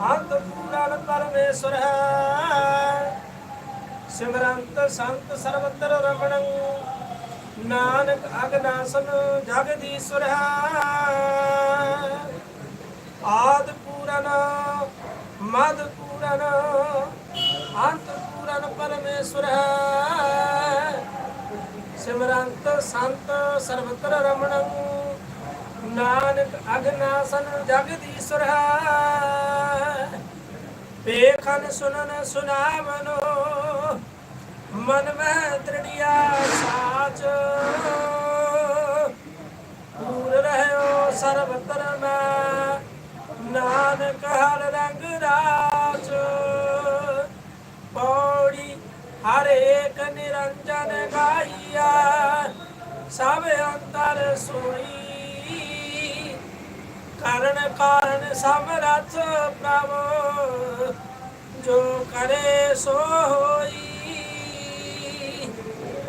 ਅੰਤ ਪੂਰਨ ਪਰਮੇਸ਼ਰ ਹੈ। ਸਿਮਰੰਤ ਸੰਤ ਸਰਬਤਰ ਰਮਣੰ, ਨਾਨਕ ਅਗਨਾਸਨ ਜਗਦੀਸ਼ਵਰ ਹੈ। ਆਦ ਪੂਰਨ, ਮਦ ਪੂਰਨ, ਅੰਤ ਪੂਰਨ ਪਰਮੇਸ਼ਰ ਹੈ। ਸਿਮਰੰਤ ਸੰਤ ਸਰਬਤਰ ਰਮਣੰ, ਨਾਨਕ ਅਗਨਾਸਨ ਜਗਦੀਸ਼ਵਰ ਹੈ। ਵੇਖਨ ਸੁਨਨ ਸੁਨਾਵਨੋ ਮਨ ਮੈਂ ਦ੍ਰਿੜਿਆ ਸਾਚ। ਪੂਰ ਰਹਿਓ ਸਰਬਤਰ ਮੈਂ, ਨਾਨਕ ਹਰ ਰੰਗ ਰਾਜ। ਪੌੜੀ ਹਰ ਏਕ ਨਿਰੰਜਨ ਗਾਈਆ, ਸਭ ਅੰਤਰ ਸੁਣੀ। ਕਰਨ ਕਾਰਨ ਸਮਰਥ ਪ੍ਰਭ, ਜੋ ਕਰੇ ਸੋ ਹੋਈ।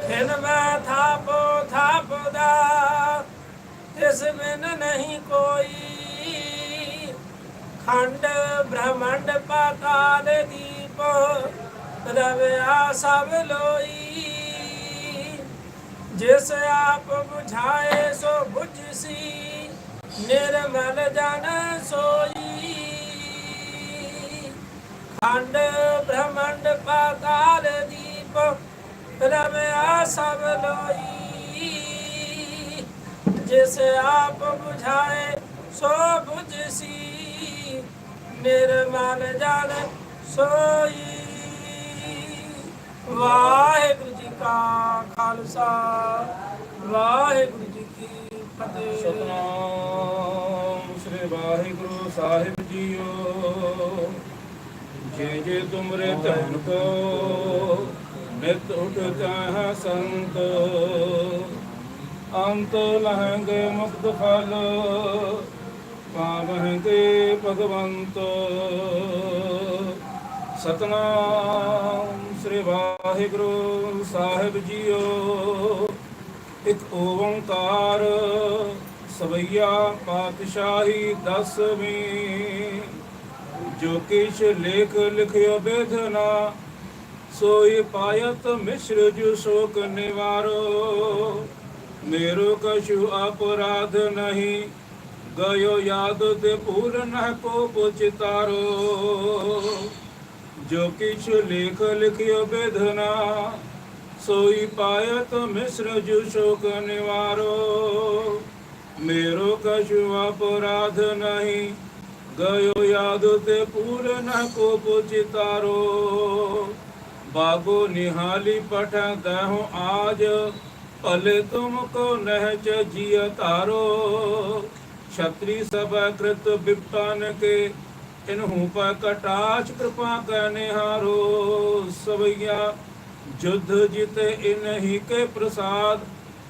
ਖਿਨ ਮੈਂ ਥਾਪੋ ਥਾਪਦਾ, ਤਿਸ ਬਿਨ ਨਹੀਂ ਕੋਈ। ਖੰਡ ਬ੍ਰਹਮੰਡ ਪਾਤਾਲ ਦੀਪ ਰਵਿਆ ਸਭ ਲੋਈ। ਜਿਸ ਆਪ ਬੁਝਾਏ ਸੋ ਬੁਝਸੀ ਨਿਰਮਲ ਜਨ ਸੋਈ। ਖੰਡ ਬ੍ਰਹਮੰਡ ਪਾਤਾਲ ਦੀਪ ਰਵਿਆ ਸਭ ਲੋਈ। ਜਿਸ ਆਪ ਬੁਝਾਏ, ਸੋ ਬੁਝਸੀ। ਨਿਰਮਲ ਜਨ ਸੋਈ। ਵਾਹਿਗੁਰੂ ਜੀ ਕਾ ਖਾਲਸਾ। ਸਾਹਿਬ ਜੀਓ, ਜੇ ਜੇ ਤੁਮਰੇ ਧਨ ਕੋ, ਨਿਤ ਉਠਤਾ ਹੈ ਸੰਤ। ਅੰਤ ਲਹੰਗੇ ਮੁਕਤ ਫਲ, ਪਾਵਹੰਗੇ ਭਗਵੰਤ। ਸਤਨਾਮ ਸ੍ਰੀ ਵਾਹਿਗੁਰੂ ਸਾਹਿਬ ਜੀਓ, ਇੱਕ ਓੰਕਾਰ ਸਵਈਆ ਪਾਤਸ਼ਾਹੀ ਦਸਵੀਂ, ਜੋ ਕਿਛ ਲੇਖ ਲਿਖਿਓ ਬੇਧਨਾ ਸੋਈ ਪਾਇਤ ਮਿਸਰ ਜੁ ਸ਼ੋਕ ਨਿਵਾਰੋ। ਮੇਰੋ ਕਛੁ ਅਪਰਾਧ ਨਹੀਂ, ਗਇਓ ਯਾਦ ਤੇ ਭੂਲ ਨਹ ਕੋ ਪੁਚਿਤਾਰੋ ਜੋ ਕਿਛ ਲੇਖ ਲਿਖਿਓ ਬੇਧਨਾ ਸੋਈ ਪਾਇਤ ਮਿਸਰ ਜੁ ਸ਼ੋਕ ਨਿਵਾਰੋ। ਮੇਰੋ ਕਛੁ ਅਪਰਾਧ ਨਹੀਂ, ਗਇਓ ਯਾਦ ਤੇ ਪੂਰ ਨ ਕੋ ਪੁਚਿਤਾਰੋ ਬਾਗੋ ਨਿਹਾਲੀ ਪਠ ਦਹੁ ਆਜ, ਭਲੇ ਤੁਮ ਕੋ ਨਹਿ ਚ ਜੀਅ ਧਾਰੋ। ਛਤਰੀ ਸਭ ਕ੍ਰਿਤ ਬਿਪਤਨ ਕੇ ਇਨਹੂ ਪੈ ਕਟਾਚ ਕਿਰਪਾ ਕੈ ਨਿਹਾਰੋ। ਸਵਈਆ ਜੁਧ ਜਿਤੇ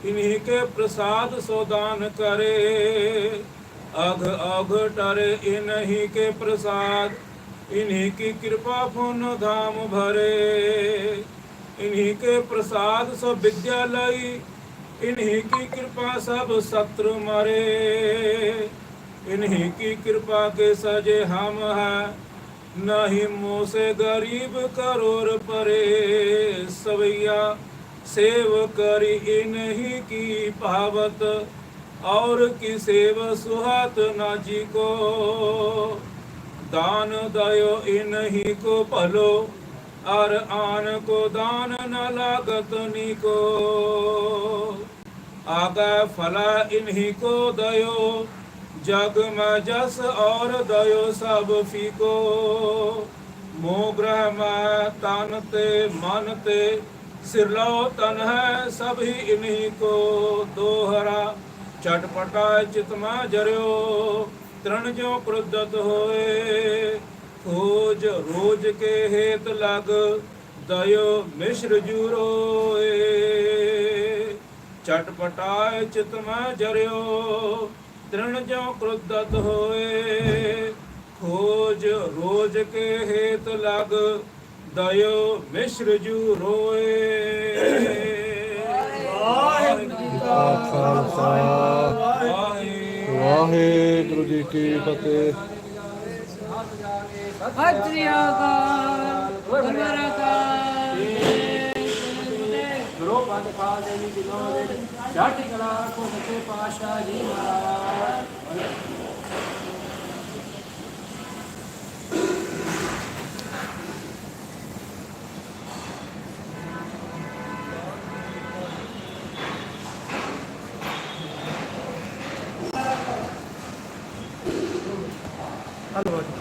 तिन्हीं के प्रसाद सोदान करे अघ अघ टरे इन्हीं के प्रसाद इन्हीं की कृपा पुन धाम भरे इन्हीं के प्रसाद सब विद्यालय इन्हीं की कृपा सब सत्र मरे इन्हीं की कृपा के सजे हम हैं नहीं मुँह से गरीब करोर परे सवैया ਸੇਵ ਕਰੀ ਇਨਹੀ ਕੀ ਭਾਵਤ, ਔਰ ਕੀ ਸੇਵ ਸੁਹਤ ਨਾ ਜੀ ਕੋ ਦਾਨ ਦਇਓ ਇਨਹੀ ਕੋ ਭਲੋ, ਅਰ ਆਨ ਕੋ ਦਾਨ ਨ ਲਾਗਤ ਨਿਕੋ। ਆਗਾ ਫਲਾ ਇਨਹੀ ਕੋ ਦਇਓ, ਜਗ ਮੈਂ ਜਸ ਔਰ ਦਇਓ ਸਭ ਫੀਕੋ। ਮੋਹ ਗ੍ਰਹਿ ਮੈਂ ਤਨ ਤੇ ਮਨ ਤੇ सिरलो तन है सभी इन्हीं को दोहरा चटपटा चित में जरियो ਤ੍ਰਣ ਜੋ ਕ੍ਰੁੱਧਤ ਹੋਏ ਖੋਜ ਰੋਜ ਕੇ ਹੇਤ ਲਗ ਦਇਓ ਮਿਸ਼ਰ ਜੁਰੋਏ ਚਟਪਟਾਏ ਚਿਤ ਮੈਂ ਜਰਿਓ ਤ੍ਰਣ ਜੋ ਕ੍ਰੁੱਧਤ ਹੋਏ ਖੋਜ ਰੋਜ ਕੇ ਹੇਤ ਲਗ ਦਇਓ ਮਿਸ਼ਰ ਜੁਰੋਏ ਵਾਹਿਗੁਰੂ ਜੀ ਕਾ ਖਾਲਸਾ ਵਾਹਿਗੁਰੂ ਵਾਹਿਗੁਰੂ ਜੀ ਕੀ ਫਤਿਹ। ਸ੍ਰੀ ਅਕਾਲ। ਗੁਰਮਰਾ ਕਾਲ ਗੁਰੂ ਪੰਜ ਖਾਲ ਦੇ ਵੀ ਦਿਨੋਂ ਦੇ ਛਾਟੀ ਕਲਾ ਕੋ ਸੱਚੇ ਪਾਤਸ਼ਾਹ ਜੀ ਮਹਾਰਾਜ